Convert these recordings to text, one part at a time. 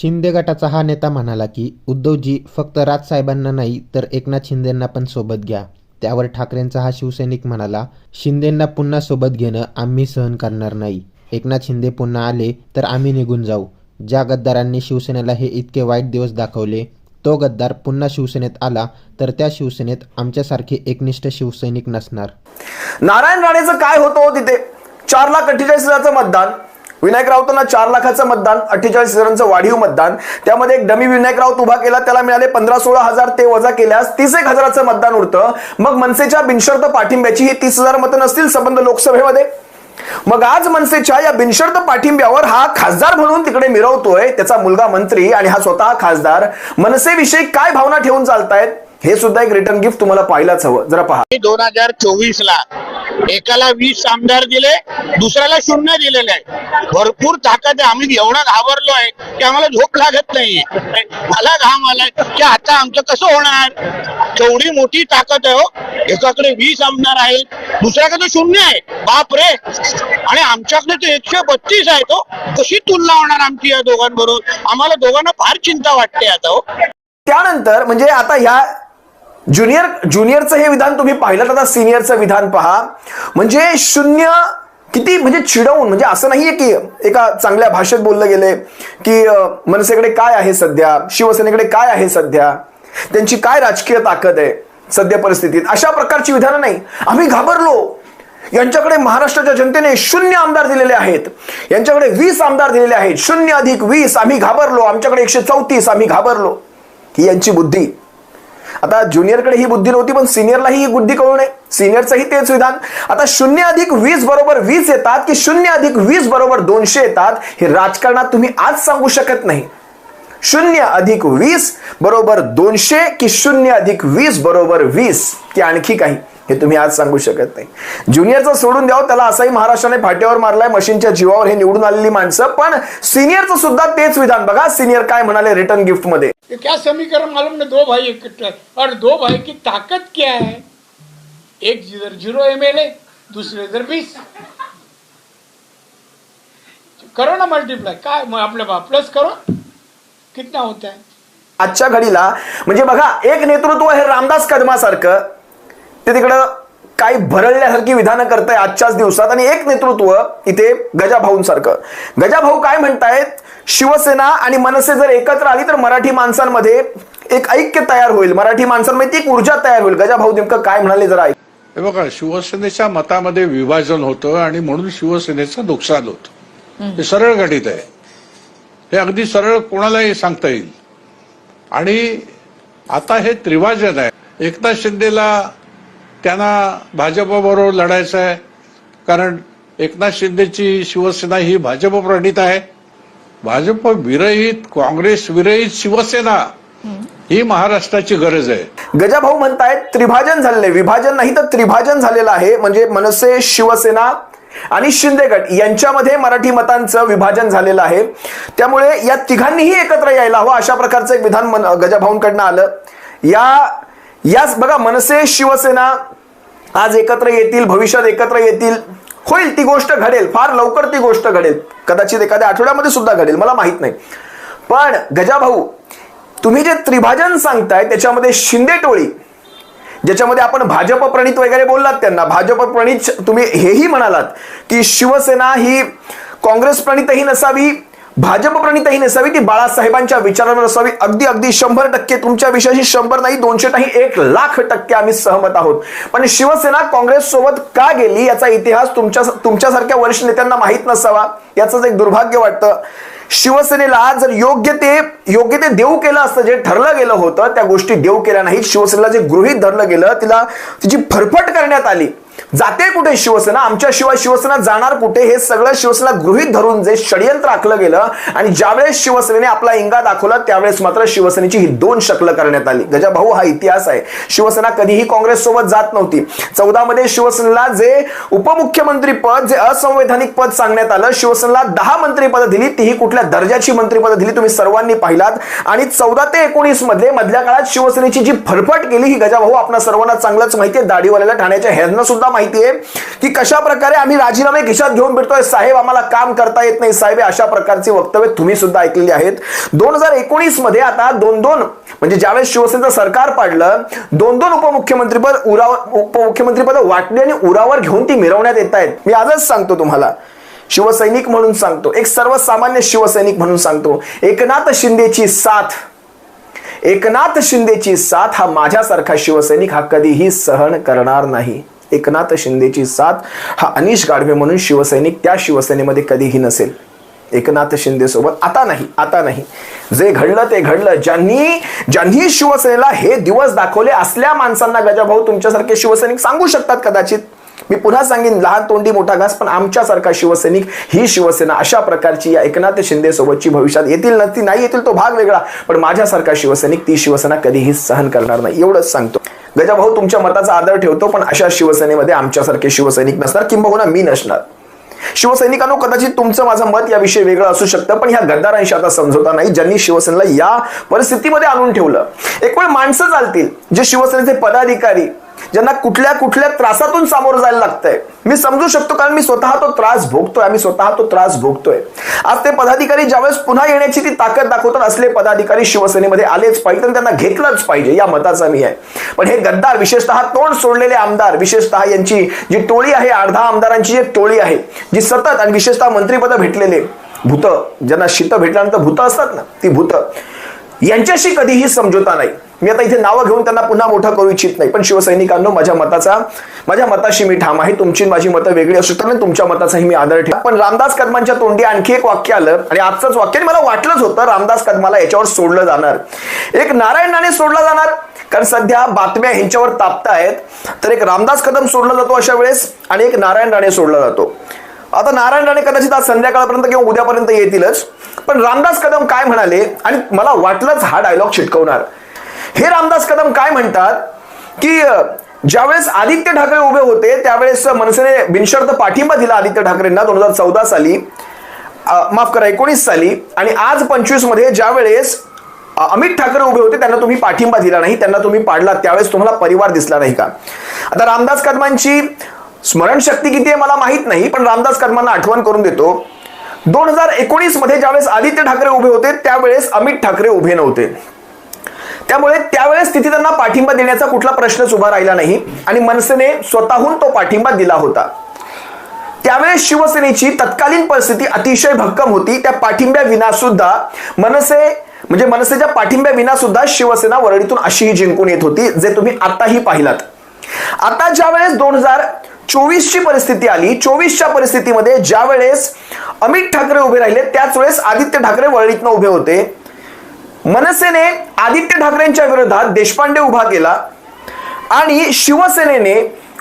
शिंदे गटाचा हा नेता म्हणाला की उद्धवजी फक्त राजसाहेबांना नाही तर एकनाथ शिंदेंना पण सोबत घ्या. त्यावर ठाकरेंचा हा शिवसैनिक म्हणाला शिंदेंना पुन्हा सोबत घेणं आम्ही सहन करणार नाही. एकनाथ शिंदे पुन्हा आले तर आम्ही निघून जाऊ. ज्या गद्दारांनी शिवसेनेला हे इतके वाईट दिवस दाखवले तो गद्दार पुन्हा शिवसेनेत आला तर त्या शिवसेनेत आमच्यासारखे एकनिष्ठ शिवसैनिक नसणार. नारायण राणेचं काय होतं हो तिथे? चार लाख अठ्ठेचाळीस हजारचं मतदान. विनायक राऊतांना चार लाखाचं मतदान अठ्ठेचाळीस हजारांचं वाढीव मतदान. त्यामध्ये एक डमी विनायक राऊत उभा केला त्याला मिळाले पंधरा सोळा हजार ते वजा केल्यास तीस एक हजाराचं मतदान उरतं. मग मनसेच्या बिनशर्त पाठिंब्याची ही तीस हजार मतं नसतील संबंध लोकसभेमध्ये. मग आज मनसेच्या या बिनशर्त पाठिंब्यावर हा खासदार म्हणून तिकडे मिरवतोय त्याचा मुलगा मंत्री आणि हा स्वतः खासदार. मनसेविषयी काय भावना ठेवून चालतायत? हे सुद्धा एक रिटर्न गिफ्ट तुम्हाला पाहायलाच हवं. जरा पहा. दोन हजार चोवीस ला एकाला वीस आमदार दिले दुसऱ्याला शून्य दिलेले आहे भरपूर ताकद आहे. आम्ही एवढा घाबरलो आहे की आम्हाला झोप लागत नाहीये. मला घाम आलाय की आता आमचं कसं होणार? केवढी मोठी ताकद आहे हो. एकाकडे वीस आमदार आहेत दुसऱ्याकडे शून्य आहे. बाप रे! आणि आमच्याकडे तर एकशे बत्तीस आहे तो हो. कशी तुलना होणार आमची या दोघांबरोबर? आम्हाला दोघांना फार चिंता वाटते आता हो. त्यानंतर म्हणजे आता ह्या ज्युनियर ज्युनियरचं हे विधान तुम्ही पाहिलं आता सिनियरचं विधान पहा. म्हणजे शून्य किती म्हणजे चिडवून म्हणजे असं नाहीये की एका चांगल्या भाषेत बोललं गेले की मनसेकडे काय आहे सध्या शिवसेनेकडे काय आहे सध्या त्यांची काय राजकीय ताकद आहे सध्या परिस्थितीत? अशा प्रकारची विधानं नाही. आम्ही घाबरलो. यांच्याकडे महाराष्ट्राच्या जनतेने शून्य आमदार दिलेले आहेत. यांच्याकडे वीस आमदार दिलेले आहेत. शून्य अधिक वीस आम्ही घाबरलो. आमच्याकडे एकशे चौतीस आम्ही घाबरलो. ही यांची बुद्धी. आता ज्युनियरकडे ही बुद्धी नव्हती पण सिनियरलाही ही बुद्धी कळू नये. सिनियरचंही तेच विधान. आता शून्य अधिक वीस बरोबर वीस येतात की शून्य अधिक वीस बरोबर दोनशे येतात हे राजकारणात तुम्ही आज सांगू शकत नाही. शून्य अधिक वीस बरोबर दोनशे की शून्य अधिक वीस बरोबर वीस की आणखी काही. हे तुम्ही आज सांगू शकत नाही. ज्युनियरचं सोडून द्यावं त्याला असाही महाराष्ट्राने फाट्यावर मारलाय मशीनच्या जीवावर हे निवडून आलेली माणसं. पण सिनियरचं सुद्धा तेच विधान बघा सिनियर काय म्हणाले रिटर्न गिफ्टमध्ये क्या समीकरण मालूम नहीं दो भाई और दो भाई की ताकत क्या है? एक जिधर जीरो एम एल ए दूसरे इधर बीस. करो ना मल्टीप्लाई काय मग आपलं बा प्लस करो. कितना होता है? आजच्या घडीला म्हणजे बघा एक नेतृत्व हे रामदास कदमासारखं ते तिकडं काही भरळल्यासारखी विधानं करताय आजच्याच दिवसात. आणि एक नेतृत्व इथे गजाभाऊंसारखं. गजाभाऊ काय म्हणतायत? शिवसेना आणि मनसे जर एकत्र आली तर मराठी माणसांमध्ये एक ऐक्य तयार होईल. मराठी माणसांमध्ये ती एक ऊर्जा तयार होईल. गजाभाऊ नेमकं काय म्हणाले जरा ऐक. हे बघा शिवसेनेच्या मतामध्ये विभाजन होतं आणि म्हणून शिवसेनेचं नुकसान होतं. हे सरळ गणित आहे. हे अगदी सरळ कोणालाही सांगता येईल. आणि आता हे त्रिभाजन आहे. एकनाथ शिंदेला त्यांना भाजपबरोबर लढायचं आहे. कारण एकनाथ शिंदेची शिवसेना ही भाजप प्रणित आहे. भाजप विरहित काँग्रेस विरहित शिवसेना ही महाराष्ट्राची गरज आहे. गजाभाऊ म्हणतायत त्रिभाजन झालेले विभाजन नाही तर त्रिभाजन झालेलं आहे. म्हणजे मनसे शिवसेना आणि शिंदे गट यांच्यामध्ये मराठी मतांचं विभाजन झालेलं आहे. त्यामुळे या तिघांनीही एकत्र यायला हवं अशा प्रकारचं एक विधान मन- गजाभाऊंकडनं आलं. या याच बघा मनसे शिवसेना आज एकत्र येतील भविष्यात एकत्र येतील. होईल ती गोष्ट घडेल. फार लवकर ती गोष्ट घडेल. कदाचित एखाद्या आठवड्यामध्ये सुद्धा घडेल मला माहीत नाही. पण गजाभाऊ तुम्ही जे त्रिभाजन सांगताय त्याच्यामध्ये शिंदे टोळी ज्याच्यामध्ये आपण भाजप प्रणित वगैरे बोललात त्यांना भाजप प्रणित तुम्ही हेही म्हणालात की शिवसेना ही काँग्रेस प्रणितही नसावी भाजप प्रणितही नसावी ती बाळासाहेबांच्या विचारांवर असावी अगदी अगदी शंभर टक्के तुमच्या विषयाशी शंभर नाही दोनशे नाही एक लाख टक्के आम्ही सहमत आहोत. पण शिवसेना काँग्रेस सोबत का गेली याचा इतिहास तुमच्या तुमच्यासारख्या वरिष्ठ नेत्यांना माहीत नसावा याचंच एक दुर्भाग्य वाटतं. शिवसेनेला जर योग्य ते योग्य ते देऊ केलं असतं जे ठरलं गेलं होतं त्या गोष्टी देऊ केल्या नाहीत. शिवसेनेला जे गृहीत धरलं गेलं तिला तिची फरफट करण्यात आली. जाते कुठे शिवसेना? आमच्याशिवाय शिवसेना जाणार कुठे? हे सगळं शिवसेना गृहीत धरून जे षडयंत्र आखलं गेलं आणि ज्यावेळेस शिवसेनेने आपला इंगा दाखवला त्यावेळेस मात्र शिवसेनेची ही दोन शकलं करण्यात आली. गजाभाऊ हा इतिहास आहे. शिवसेना कधीही काँग्रेस सोबत जात नव्हती. चौदा मध्ये शिवसेनेला जे उपमुख्यमंत्री पद जे असंवैधानिक पद सांगण्यात आलं शिवसेनेला दहा मंत्रीपद दिली. तीही कुठल्या दर्जाची मंत्रीपद दिली तुम्ही सर्वांनी पाहिलात. आणि चौदा ते एकोणीसमध्ये मधल्या काळात शिवसेनेची जी फरफट केली ही गजाभाऊ आपल्या सर्वांना चांगलंच माहिती आहे. दाढीवाल्याला ठाण्याच्या हेरनं सुद्धा माहिती माहितीये की कशा प्रकारे आम्ही राजीनामे खिशात घेऊन भेटतोय? साहेब आम्हाला काम करता येत नाही साहेब अशा प्रकारचे वक्तव्य तुम्ही सुद्धा ऐकलेली आहेत. दोन हजार एकोणीसमध्ये आता दोन दोन म्हणजे ज्यावेळेस शिवसेनेचं सरकार पाडलं दोन दोन उपमुख्यमंत्रीपद उरावर उपमुख्यमंत्रीपद वाटली आणि उरावर घेऊन ती मिरवण्यात येत आहेत. मी आजच सांगतो तुम्हाला. शिवसैनिक म्हणून सांगतो. एक सर्वसामान्य शिवसैनिक म्हणून सांगतो. एकनाथ शिंदेची साथ एकनाथ शिंदेची साथ हा माझ्यासारखा शिवसैनिक हा कधीही सहन करणार नाही. एकनाथ शिंदेची साथ हा अनिश गाढवे म्हणून शिवसैनिक त्या शिवसेनेमध्ये कधीही नसेल. एकनाथ शिंदे सोबत आता नाही आता नाही. जे घडलं ते घडलं. ज्यांनी ज्यांनी शिवसेनेला हे दिवस दाखवले असल्या माणसांना गजाभाऊ तुमच्यासारखे शिवसैनिक सांगू शकतात कदाचित. मी पुन्हा सांगेन लहान तोंडी मोठा घास पण आमच्यासारखा शिवसैनिक ही शिवसेना अशा प्रकारची या एकनाथ शिंदे सोबतची भविष्यात येतील नसती नाही येतील तो भाग वेगळा पण माझ्यासारखा शिवसैनिक ती शिवसेना कधीही सहन करणार नाही एवढंच सांगतो. गजाभाऊ तुमच्या मताचा आदर ठेवतो पण अशा शिवसेनेमध्ये आमच्यासारखे शिवसैनिक नसणार किंबहुना मी नसणार. शिवसैनिकांनो कदाचित तुमचं माझं मत याविषयी वेगळं असू शकतं पण ह्या गद्दारांशी आता समजवता नाही ज्यांनी शिवसेनेला या परिस्थितीमध्ये आणून ठेवलं. एक वेळ माणसं चालतील जे शिवसेनेचे पदाधिकारी ज्यांना कुठल्या कुठल्या त्रासातून सामोरं जायला लागतंय. मी समजू शकतो कारण मी स्वतः तो त्रास भोगतोय. आम्ही स्वतः तो त्रास भोगतोय. आज ते पदाधिकारी ज्यावेळेस पुन्हा येण्याची ती ताकद दाखवतात असले पदाधिकारी शिवसेनेमध्ये आलेच पाहिजे आणि त्यांना घेतलंच पाहिजे. या मताचा मी आहे. पण हे गद्दार विशेषतः तोंड सोडलेले आमदार विशेषतः यांची जी टोळी आहे अर्धा आमदारांची एक टोळी आहे जी सतत आणि विशेषतः मंत्रीपद भेटलेले भूत ज्यांना शीत भेटल्यानंतर भूत असतात ना ती भूत यांच्याशी कधीही समजोता नाही. मी आता इथे नावं घेऊन त्यांना पुन्हा मोठं करू इच्छित नाही. पण शिवसैनिकांनो माझ्या मताचा माझ्या मताशी मी ठाम आहे. तुमची माझी मतं वेगळी असू शकतात तुमच्या मताचाही मी आदर ठेव पण रामदास कदमांच्या तोंडी आणखी एक वाक्य आलं आणि आजचंच वाक्य आणि मला वाटलंच होतं रामदास कदमाला याच्यावर सोडलं जाणार. एक नारायण राणे सोडला जाणार. कारण सध्या बातम्या ह्यांच्यावर तापतायत. तर एक रामदास कदम सोडला जातो अशा वेळेस आणि एक नारायण राणे सोडला जातो. आता नारायण राणे कदाचित आज संध्याकाळपर्यंत किंवा उद्यापर्यंत येतीलच. पण रामदास कदम काय म्हणाले? आणि मला वाटलंच हा डायलॉग चिटकवणार. हे रामदास कदम काय म्हणतात? की ज्यावेळेस आदित्य ठाकरे उभे होते त्यावेळेस मनसेने बिनशर्त पाठिंबा दिला आदित्य ठाकरेंना दोन हजार चौदा साली. माफ करा एकोणीस साली. आणि आज पंचवीसमध्ये ज्यावेळेस अमित ठाकरे उभे होते त्यांना तुम्ही पाठिंबा दिला नाही त्यांना तुम्ही पाडला त्यावेळेस तुम्हाला परिवार दिसला नाही का? आता रामदास कदमांची स्मरणशक्ती किती आहे मला माहीत नाही पण रामदास कदमांना आठवण करून देतो. दोन हजार एकोणीसमध्ये ज्यावेळेस आदित्य ठाकरे उभे होते त्यावेळेस अमित ठाकरे उभे नव्हते. त्यामुळे त्यावेळेस तिथे त्यांना पाठिंबा देण्याचा कुठला प्रश्नच उभा राहिला नाही आणि मनसेने स्वतःहून तो पाठिंबा दिला होता. त्यावेळेस शिवसेनेची तत्कालीन परिस्थिती अतिशय भक्कम होती. त्या पाठिंब्या विना सुद्धा मनसे म्हणजे मनसेच्या पाठिंब्या विना सुद्धा शिवसेना वरळीतून अशीही जिंकून येत होती जे तुम्ही आताही पाहिलात. आता ज्या वेळेस दोन हजार चोवीस ची परिस्थिती आली चोवीसच्या परिस्थितीमध्ये ज्या वेळेस अमित ठाकरे उभे राहिले त्याच वेळेस आदित्य ठाकरे वरळीतनं उभे होते. मनसेने आदित्य ठाकरेंच्या विरोधात देशपांडे उभा केला आणि शिवसेनेने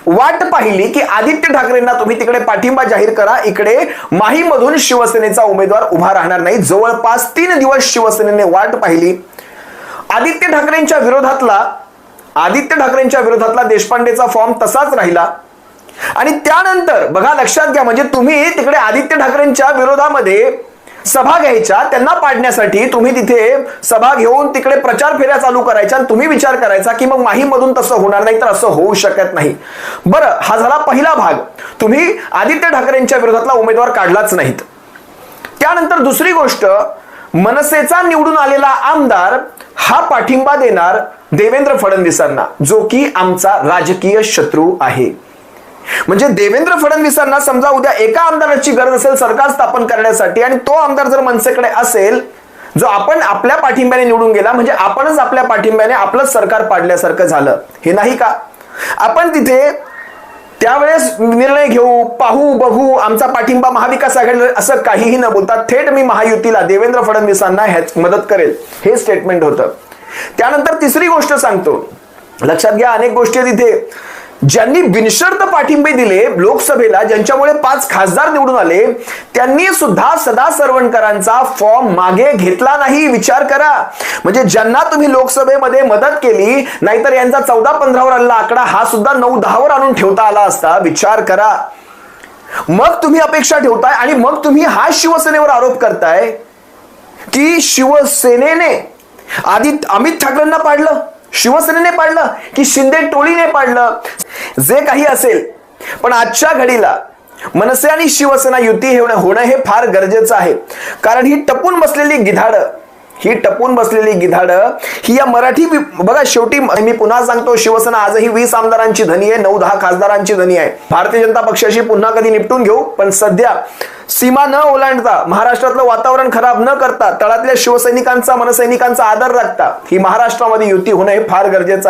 वाट पाहिली की आदित्य ठाकरेंना तुम्ही तिकडे पाठिंबा जाहीर करा. इकडे माहीमधून शिवसेनेचा उमेदवार उभा राहणार नाही. जवळपास तीन दिवस शिवसेनेने वाट पाहिली. आदित्य ठाकरेंच्या विरोधातला आदित्य ठाकरेंच्या विरोधातला देशपांडेचा फॉर्म तसाच राहिला. आणि त्यानंतर बघा लक्षात घ्या म्हणजे तुम्ही तिकडे आदित्य ठाकरेंच्या विरोधामध्ये सभा घ्यायच्या त्यांना पाडण्यासाठी तुम्ही तिथे सभा घेऊन तिकडे प्रचार फेऱ्या चालू करायच्या आणि तुम्ही विचार करायचा की मग माहीमधून तसं होणार नाही तर असं होऊ शकत नाही. बरं हा झाला पहिला भाग. तुम्ही आदित्य ठाकरेंच्या विरोधातला उमेदवार काढलाच नाहीत. त्यानंतर दुसरी गोष्ट मनसेचा निवडून आलेला आमदार हा पाठिंबा देणार देवेंद्र फडणवीसांना जो की आमचा राजकीय शत्रू आहे. म्हणजे देवेंद्र फडणवीसांना समजा उद्या एका आमदाराची गरज असेल सरकार स्थापन करण्यासाठी आणि तो आमदार जर मनसेकडे असेल जो आपण आपल्या पाठिंब्याने निवडून गेला म्हणजे आपणच आपल्या पाठिंब्याने आपलंच सरकार पाडल्यासारखं झालं. हे नाही का? आपण तिथे त्यावेळेस निर्णय घेऊ पाहू बघू आमचा पाठिंबा महाविकास आघाडी असं काहीही न बोलता थेट मी महायुतीला देवेंद्र फडणवीसांना ह्याच मदत करेल. हे स्टेटमेंट होतं. त्यानंतर तिसरी गोष्ट सांगतो. लक्षात घ्या अनेक गोष्टी तिथे ज्यांनी बिनशर्त पाठिंबे दिले लोकसभेला ज्यांच्यामुळे पाच खासदार निवडून आले त्यांनी सुद्धा सदा सरवणकरांचा फॉर्म मागे घेतला नाही. विचार करा. म्हणजे ज्यांना तुम्ही लोकसभेमध्ये मदत केली नाहीतर यांचा चौदा पंधरावर आलेला आकडा हा सुद्धा नऊ दहावर आणून ठेवता आला असता. विचार करा. मग तुम्ही अपेक्षा ठेवताय आणि मग तुम्ही हा शिवसेनेवर आरोप करताय की शिवसेनेने आधी अमित ठाकरेंना पाडलं? शिवसेनेने पाडलं की शिंदे टोळीने पाडलं? जे काही असेल. पण आजच्या घडीला मनसे आणि शिवसेना युती होणं होणं हे फार गरजेचं आहे. कारण ही टपून बसलेली गिधाडं ही टपून बसलेली गिधाडं ही या मराठी बघा शेवटी मी पुन्हा सांगतो शिवसेना आजही वीस आमदारांची धनी आहे नऊ दहा खासदारांची धनी आहे. भारतीय जनता पक्षाशी पुन्हा कधी निपटून घेऊ पण सध्या सीमा न ओलांडता महाराष्ट्रातलं वातावरण खराब न करता तळातल्या शिवसैनिकांचा मनसैनिकांचा आदर राखता ही महाराष्ट्रामध्ये युती होणं हे फार गरजेचं आहे.